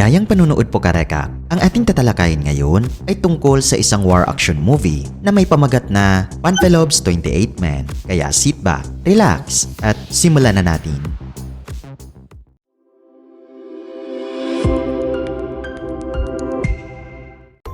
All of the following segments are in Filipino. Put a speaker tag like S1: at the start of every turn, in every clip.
S1: Maligayang panunood po kareka. Ang ating tatalakayin ngayon ay tungkol sa isang war action movie na may pamagat na Panfelob's 28 Men. Kaya sit back, relax, at simulan na natin.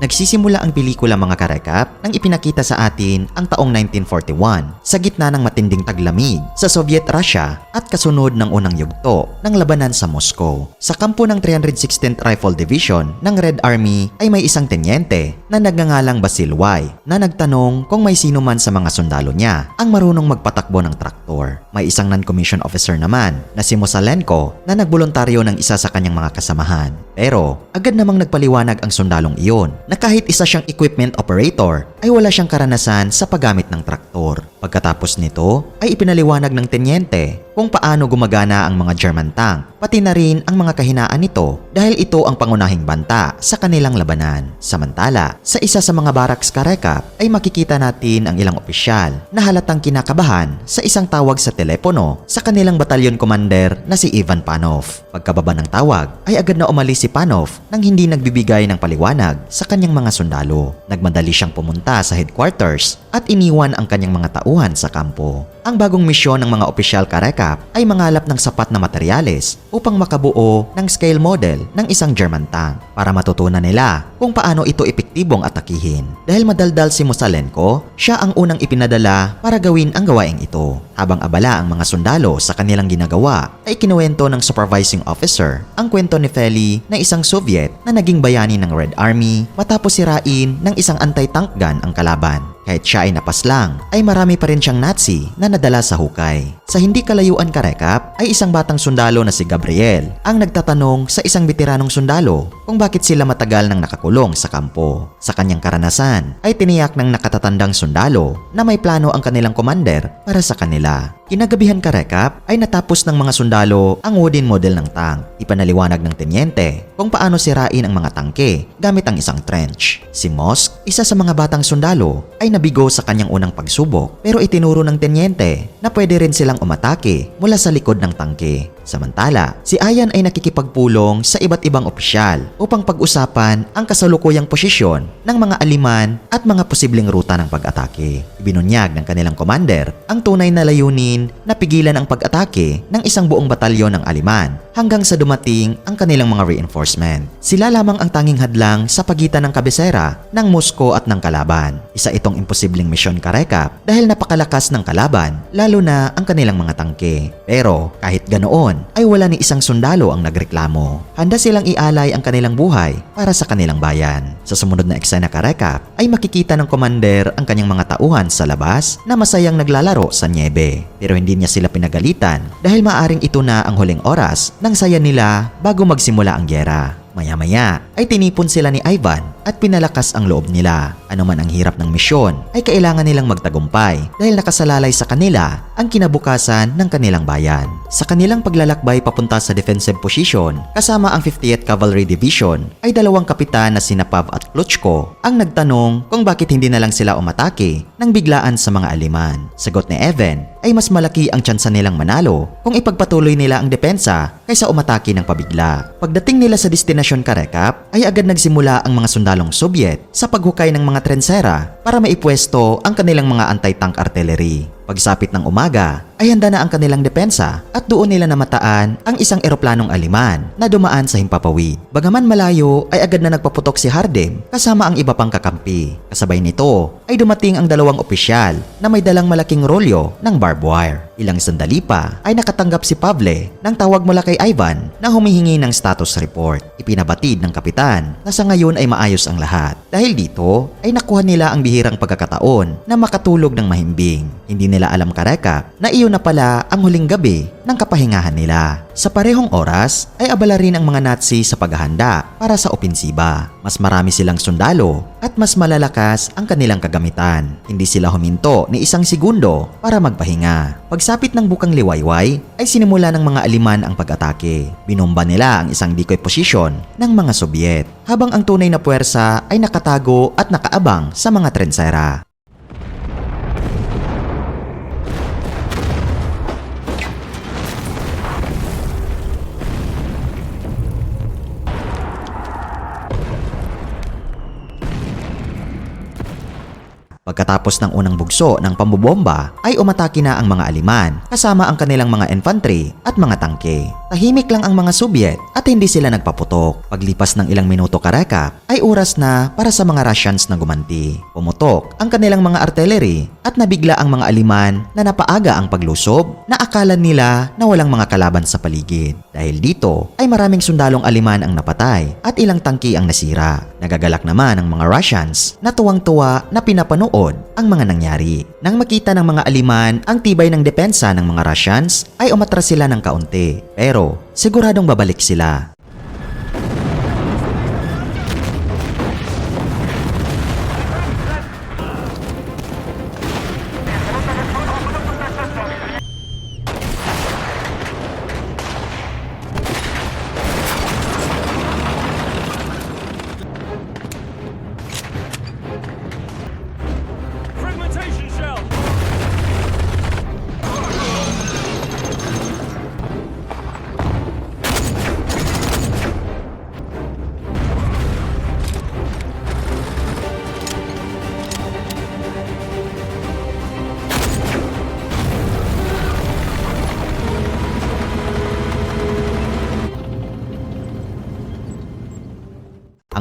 S1: Nagsisimula ang pelikula mga karekap nang ipinakita sa atin ang taong 1941 sa gitna ng matinding taglamig sa Soviet Russia at kasunod ng unang yugto ng labanan sa Moscow. Sa kampo ng 316th Rifle Division ng Red Army ay may isang tenyente na nagngangalang Basil Y na nagtanong kung may sino man sa mga sundalo niya ang marunong magpatakbo ng traktor. May isang non-commissioned officer naman na si Mosalenko na nagboluntaryo ng isa sa kanyang mga kasamahan. Pero agad namang nagpaliwanag ang sundalong iyon na kahit isa siyang equipment operator ay wala siyang karanasan sa paggamit ng traktor. Pagkatapos nito ay ipinaliwanag ng tenyente kung paano gumagana ang mga German tank pati na rin ang mga kahinaan nito dahil ito ang pangunahing banta sa kanilang labanan. Samantala, sa isa sa mga barracks karekap ay makikita natin ang ilang opisyal na halatang kinakabahan sa isang tawag sa telepono sa kanilang batalyon commander na si Ivan Panov. Pagkababa ng tawag ay agad na umalis si Panov nang hindi nagbibigay ng paliwanag sa kanyang mga sundalo. Nagmadali siyang pumunta sa headquarters at iniwan ang kanyang mga tauhan sa kampo. Ang bagong misyon ng mga opisyal karekap ay mangalap ng sapat na materyales upang makabuo ng scale model ng isang German tank para matutunan nila kung paano ito epektibong atakihin. Dahil madaldal si Mosalenko, siya ang unang ipinadala para gawin ang gawaing ito. Habang abala ang mga sundalo sa kanilang ginagawa, ay kinuwento ng supervising officer ang kwento ni Feli na isang Soviet na naging bayani ng Red Army matapos sirain ng isang anti-tank gun ang kalaban. Kahit siya ay napaslang, ay marami pa rin siyang Nazi na nadala sa hukay. Sa hindi kalayuan karekap, ay isang batang sundalo na si Gabriel ang nagtatanong sa isang veteranong sundalo kung bakit sila matagal nang nakakulong sa kampo. Sa kanyang karanasan, ay tiniyak ng nakatatandang sundalo na may plano ang kanilang commander para sa kanila. Kinagabihan karekap ay natapos ng mga sundalo ang wooden model ng tank. Ipanaliwanag ng tenyente kung paano sirain ang mga tangke gamit ang isang trench. Si Mosk, isa sa mga batang sundalo, ay nabigo sa kanyang unang pagsubok pero itinuro ng tenyente na pwede rin silang umatake mula sa likod ng tangke. Samantala, si Ayan ay nakikipagpulong sa iba't ibang opisyal upang pag-usapan ang kasalukuyang posisyon ng mga aliman at mga posibleng ruta ng pag-atake. Ibinunyag ng kanilang commander ang tunay na layunin na pigilan ang pag-atake ng isang buong batalyon ng aliman hanggang sa dumating ang kanilang mga reinforcement. Sila lamang ang tanging hadlang sa pagitan ng kabisera ng Moscow at ng kalaban. Isa itong imposibleng misyon karekap dahil napakalakas ng kalaban lalo na ang kanilang mga tangke. Pero kahit ganoon ay wala ni isang sundalo ang nagreklamo. Handa silang ialay ang kanilang buhay para sa kanilang bayan. Sa sumunod na eksena karekap ay makikita ng commander ang kanyang mga tauhan sa labas na masayang naglalaro sa niebe. Pero hindi niya sila pinagalitan dahil maaring ito na ang huling oras ng saya nila bago magsimula ang gyera. Maya-maya ay tinipon sila ni Ivan at pinalakas ang loob nila. Ano man ang hirap ng misyon ay kailangan nilang magtagumpay dahil nakasalalay sa kanila ang kinabukasan ng kanilang bayan. Sa kanilang paglalakbay papunta sa defensive position kasama ang 50th Cavalry Division ay dalawang kapitan na sina Pav at Kluchko ang nagtanong kung bakit hindi na lang sila umatake nang biglaan sa mga aliman. Sagot ni Evan ay mas malaki ang tsansa nilang manalo kung ipagpatuloy nila ang depensa kaysa umatake ng pabigla. Pagdating nila sa destinasyon Karekap ay agad nagsimula ang mga sundalong Soviet sa paghukay ng mga trensera para maipwesto ang kanilang mga anti-tank artillery. Pagsapit ng umaga ay handa na ang kanilang depensa at doon nila namataan ang isang eroplanong aliman na dumaan sa himpapawid. Bagaman malayo ay agad na nagpaputok si Hardem kasama ang iba pang kakampi. Kasabay nito ay dumating ang dalawang opisyal na may dalang malaking rolyo ng barbed wire. Ilang sandali pa ay nakatanggap si Pavle ng tawag mula kay Ivan na humihingi ng status report. Ipinabatid ng kapitan na sa ngayon ay maayos ang lahat. Dahil dito ay nakuha nila ang bihirang pagkakataon na makatulog ng mahimbing. Hindi nila alam kareka na iyon na pala ang huling gabi ng kapahingahan nila. Sa parehong oras ay abala rin ang mga Nazi sa paghahanda para sa opensiba. Mas marami silang sundalo at mas malalakas ang kanilang kagamitan. Hindi sila huminto ni isang segundo para magpahinga. Pagsapit ng bukang liwayway ay sinimula ng mga aliman ang pag-atake. Binomba nila ang isang decoy position ng mga Soviet habang ang tunay na puwersa ay nakatago at nakaabang sa mga trensera. Pagkatapos ng unang bugso ng pambobomba ay umatake na ang mga Aliman kasama ang kanilang mga infantry at mga tangke. Tahimik lang ang mga Soviet at hindi sila nagpaputok. Paglipas ng ilang minuto kareka ay oras na para sa mga Russians na gumanti. Pumutok ang kanilang mga artillery at nabigla ang mga Aliman na napaaga ang paglusob na akala nila na walang mga kalaban sa paligid. Dahil dito ay maraming sundalong Aliman ang napatay at ilang tangki ang nasira. Nagagalak naman ang mga Russians na tuwang-tuwa na pinapanood ang mga nangyari. Nang makita ng mga Aliman ang tibay ng depensa ng mga Russians ay umatras sila ng kaunti. Pero siguradong babalik sila.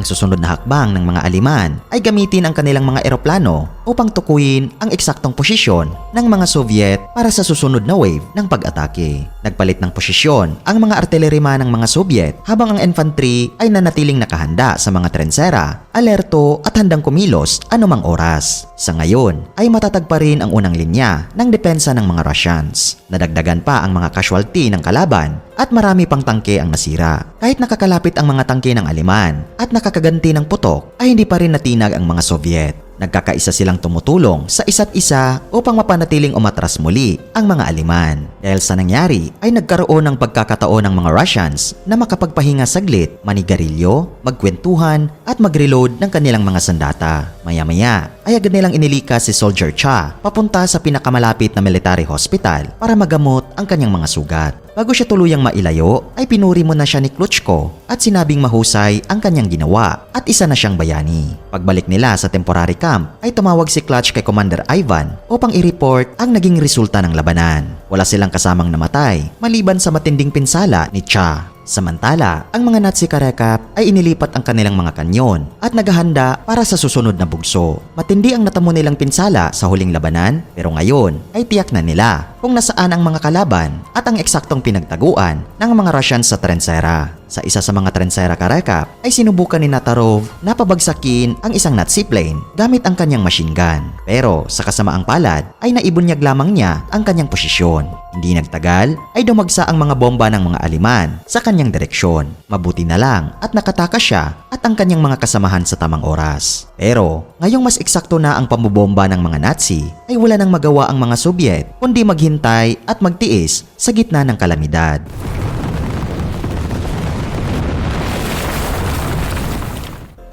S1: Ang susunod na hakbang ng mga Aliman ay gamitin ang kanilang mga eroplano upang tukuyin ang eksaktong posisyon ng mga Soviet para sa susunod na wave ng pag-atake. Nagpalit ng posisyon ang mga artilleryman ng mga Soviet habang ang infantry ay nanatiling nakahanda sa mga trensera, alerto at handang kumilos anumang oras. Sa ngayon ay matatag pa rin ang unang linya ng depensa ng mga Russians. Nadagdagan pa ang mga casualty ng kalaban at marami pang tangke ang nasira. Kahit nakakalapit ang mga tangke ng Aliman at nakakaganti ng putok ay hindi pa rin natinag ang mga Soviet. Nagkakaisa silang tumutulong sa isa't isa upang mapanatiling umatras muli ang mga Aliman. Dahil sa nangyari ay nagkaroon ng pagkakataon ng mga Russians na makapagpahinga saglit, manigarilyo, magkwentuhan at mag-reload ng kanilang mga sandata. Maya-maya ay agad nilang inilikas si Soldier Cha papunta sa pinakamalapit na military hospital para magamot ang kanyang mga sugat. Bago siya tuluyang mailayo, ay pinuri mo na siya ni Klutchko at sinabing mahusay ang kanyang ginawa at isa na siyang bayani. Pagbalik nila sa temporary camp, ay tumawag si Clutch kay Commander Ivan upang i-report ang naging resulta ng labanan. Wala silang kasamang namatay, maliban sa matinding pinsala ni Cha. Samantala, ang mga Nazi Karekap ay inilipat ang kanilang mga kanyon at naghahanda para sa susunod na bugso. Matindi ang natamo nilang pinsala sa huling labanan pero ngayon ay tiyak na nila kung nasaan ang mga kalaban at ang eksaktong pinagtaguan ng mga Russians sa Trensera. Sa isa sa mga Trensera Karekap ay sinubukan ni Natarov na pabagsakin ang isang Nazi plane gamit ang kanyang machine gun. Pero sa kasamaang palad ay naibunyag lamang niya ang kanyang posisyon. Hindi nagtagal ay dumagsa ang mga bomba ng mga Aliman sa kanyang direksyon. Mabuti na lang at nakatakas siya at ang kanyang mga kasamahan sa tamang oras. Pero ngayong mas eksakto na ang pambobomba ng mga Nazi ay wala nang magawa ang mga Soviet kundi maghintay at magtiis sa gitna ng kalamidad.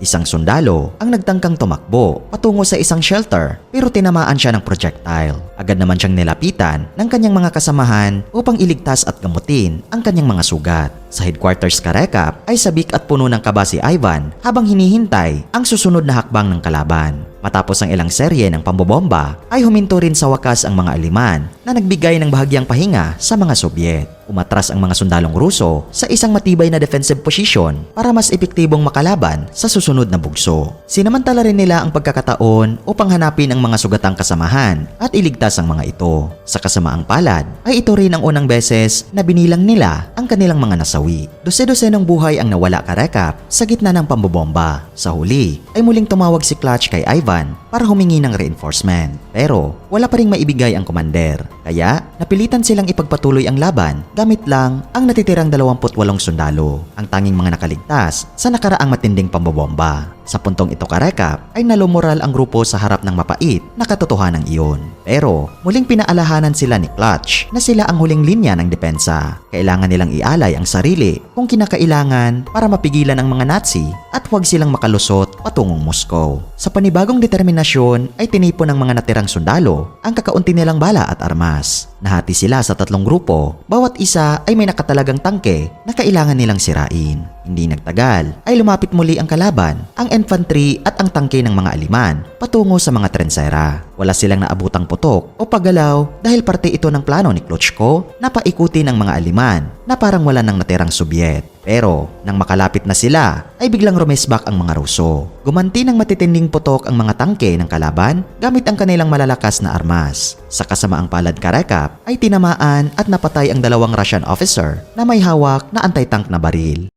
S1: Isang sundalo ang nagtangkang tumakbo patungo sa isang shelter pero tinamaan siya ng projectile. Agad naman siyang nilapitan ng kanyang mga kasamahan upang iligtas at gamutin ang kanyang mga sugat. Sa headquarters Karekap ay sabik at puno ng kaba si Ivan habang hinihintay ang susunod na hakbang ng kalaban. Matapos ang ilang serye ng pambobomba ay huminto rin sa wakas ang mga Aliman na nagbigay ng bahagyang pahinga sa mga Soviet. Umatras ang mga sundalong Ruso sa isang matibay na defensive position para mas epektibong makalaban sa susunod na bugso. Sinamantala rin nila ang pagkakataon upang hanapin ang mga sugatang kasamahan at iligtas ang mga ito. Sa kasamaang palad ay ito rin ang unang beses na binilang nila ang kanilang mga nasawi. Dose-dosenong buhay ang nawala karekap sa gitna ng pambobomba. Sa huli ay muling tumawag si Clutch kay Ivan para humingi ng reinforcement. Pero wala pa ring maibigay ang komander. Kaya napilitan silang ipagpatuloy ang laban gamit lang ang natitirang 28 sundalo. Ang tanging mga nakaligtas sa nakaraang matinding pambobomba. Sa puntong ito karekap ay nalumural ang grupo sa harap ng mapait na katotohanan iyon. Pero muling pinaalahanan sila ni Clutch na sila ang huling linya ng depensa. Kailangan nilang ialay ang sarili kung kinakailangan para mapigilan ang mga Nazi at huwag silang makalusot patungong Moscow. Sa panibagong determinasyon ay tinipon ng mga natirang sundalo ang kakaunti nilang bala at armas. Nahati sila sa tatlong grupo, bawat isa ay may nakatalagang tangke na kailangan nilang sirain. Hindi nagtagal ay lumapit muli ang kalaban, ang infantry at ang tangke ng mga aliman patungo sa mga trensera. Wala silang naabutang putok o paggalaw dahil parte ito ng plano ni Klitschko na paikutin ang mga aliman na parang wala nang natirang Sobyet. Pero nang makalapit na sila ay biglang rumesbak ang mga Ruso. Gumanti ng matitinding putok ang mga tangke ng kalaban gamit ang kanilang malalakas na armas. Sa kasamaang palad karekap ay tinamaan at napatay ang dalawang Russian officer na may hawak na anti-tank na baril.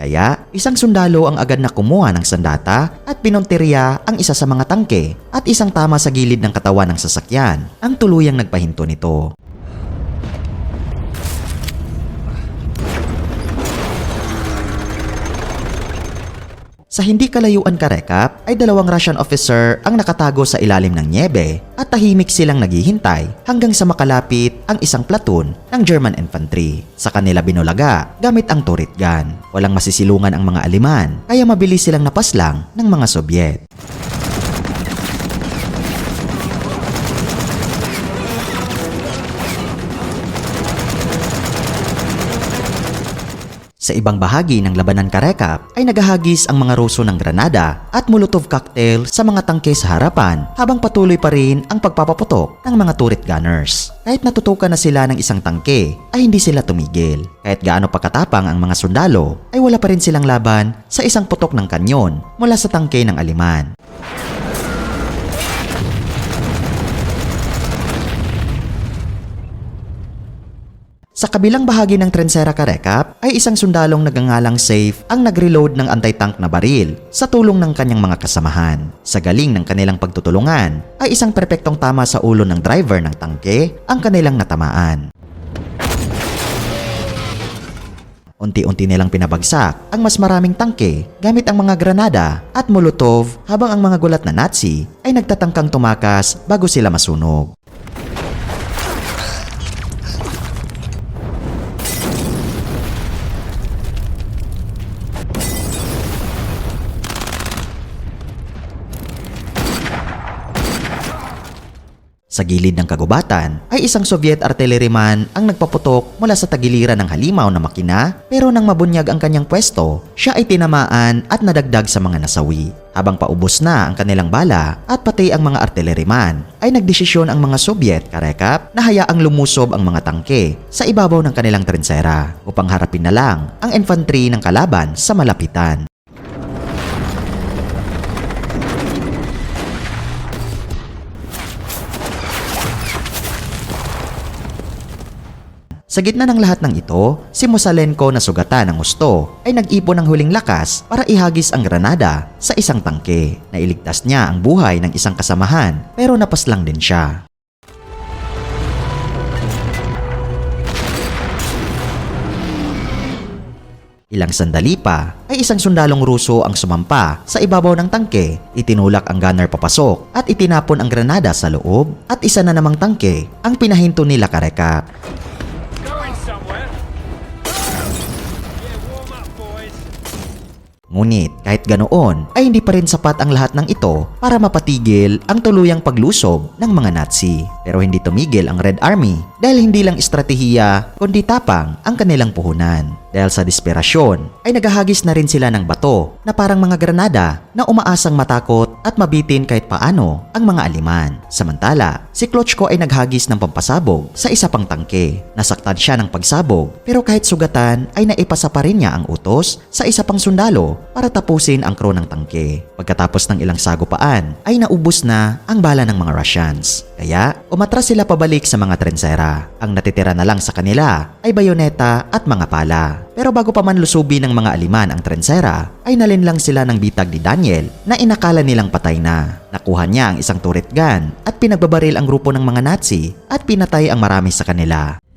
S1: Kaya, isang sundalo ang agad na kumuha ng sandata at pinonteriya ang isa sa mga tangke at isang tama sa gilid ng katawan ng sasakyan ang tuluyang nagpahinto nito. Sa hindi kalayuan karekap ay dalawang Russian officer ang nakatago sa ilalim ng niebe at tahimik silang naghihintay hanggang sa makalapit ang isang platoon ng German infantry. Sa kanila binulaga gamit ang turret gun. Walang masisilungan ang mga aliman kaya mabilis silang napaslang ng mga Sobyet. Sa ibang bahagi ng labanan karekap ay nagahagis ang mga Ruso ng granada at molotov cocktail sa mga tangke sa harapan habang patuloy pa rin ang pagpapaputok ng mga turret gunners. Kahit natutukan na sila ng isang tangke ay hindi sila tumigil. Kahit gaano pa katapang ang mga sundalo ay wala pa rin silang laban sa isang putok ng kanyon mula sa tangke ng aliman. Sa kabilang bahagi ng Trensera Karekap ay isang sundalong nagangalang safe ang nagreload ng anti-tank na baril sa tulong ng kanyang mga kasamahan. Sa galing ng kanilang pagtutulungan ay isang perpektong tama sa ulo ng driver ng tangke ang kanilang natamaan. Unti-unti nilang pinabagsak ang mas maraming tangke gamit ang mga granada at molotov habang ang mga gulat na Nazi ay nagtatangkang tumakas bago sila masunog. Sa gilid ng kagubatan ay isang Soviet artilleryman ang nagpaputok mula sa tagiliran ng halimaw na makina pero nang mabunyag ang kanyang pwesto, siya ay tinamaan at nadagdag sa mga nasawi. Habang paubos na ang kanilang bala at pati ang mga artilleryman, ay nagdesisyon ang mga Soviet karekap na hayaang lumusob ang mga tangke sa ibabaw ng kanilang trensera upang harapin na lang ang infantry ng kalaban sa malapitan. Sa gitna ng lahat ng ito, si Musalenko na sugatan ng gusto ay nag-ipon ng huling lakas para ihagis ang granada sa isang tangke. Nailigtas niya ang buhay ng isang kasamahan pero napaslang din siya. Ilang sandali pa ay isang sundalong Ruso ang sumampa sa ibabaw ng tangke, itinulak ang gunner papasok at itinapon ang granada sa loob at isa na namang tangke ang pinahinto nila karekap. Ngunit kahit ganoon ay hindi pa rin sapat ang lahat ng ito para mapatigil ang tuluyang paglusob ng mga Nazi. Pero hindi tumigil ang Red Army dahil hindi lang estratehiya kundi tapang ang kanilang puhunan. Dahil sa desperasyon ay naghahagis na rin sila ng bato na parang mga granada na umaasang matakot at mabitin kahit paano ang mga aliman. Samantala, si Klitschko ay naghagis ng pampasabog sa isa pang tangke. Nasaktan siya ng pagsabog pero kahit sugatan ay naipasa pa rin niya ang utos sa isa pang sundalo para tapusin ang crew ng tangke. Pagkatapos ng ilang sagupaan ay naubos na ang bala ng mga Russians. Kaya umatras sila pabalik sa mga trensera. Ang natitira na lang sa kanila ay bayoneta at mga pala. Pero bago pa man lusubi ng mga aliman ang trensera, ay nalinlang sila ng bitag ni Daniel na inakala nilang patay na. Nakuha niya ang isang turret gun at pinagbabaril ang grupo ng mga Nazi at pinatay ang marami sa kanila.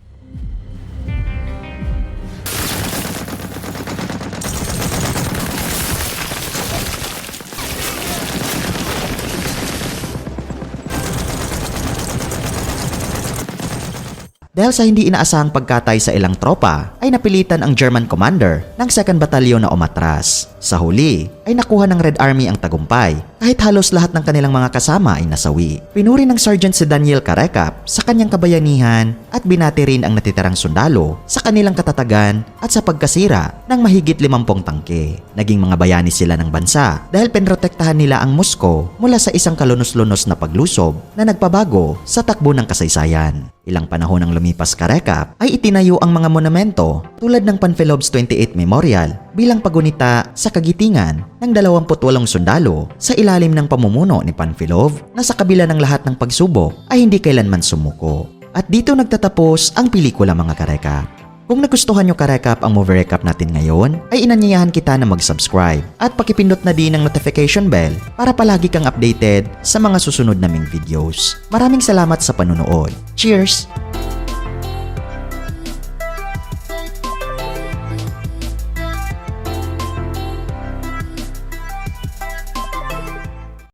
S1: Dahil sa hindi inaasahang pagkatay sa ilang tropa, ay napilitan ang German commander ng 2nd Batalyon na umatras. Sa huli, ay nakuha ng Red Army ang tagumpay kahit halos lahat ng kanilang mga kasama ay nasawi. Pinuri ng Sergeant si Daniel Karekap sa kanyang kabayanihan at binati rin ang natitirang sundalo sa kanilang katatagan at sa pagkasira ng mahigit 50 tangke. Naging mga bayani sila ng bansa dahil penrotektahan nila ang Moscow mula sa isang kalunos-lunos na paglusob na nagpabago sa takbo ng kasaysayan. Ilang panahon ang lumipas karekap ay itinayo ang mga monumento tulad ng Panfilov's 28 Memorial bilang pagunita sa kagitingan ng 28 sundalo sa ilalim ng pamumuno ni Panfilov na sa kabila ng lahat ng pagsubok ay hindi kailanman sumuko. At dito nagtatapos ang pelikula mga karekap. Kung nagustuhan nyo karekap ang movie recap natin ngayon, ay inanyayahan kita na mag-subscribe at pakipindot na din ang notification bell para palagi kang updated sa mga susunod naming videos. Maraming salamat sa panunood. Cheers!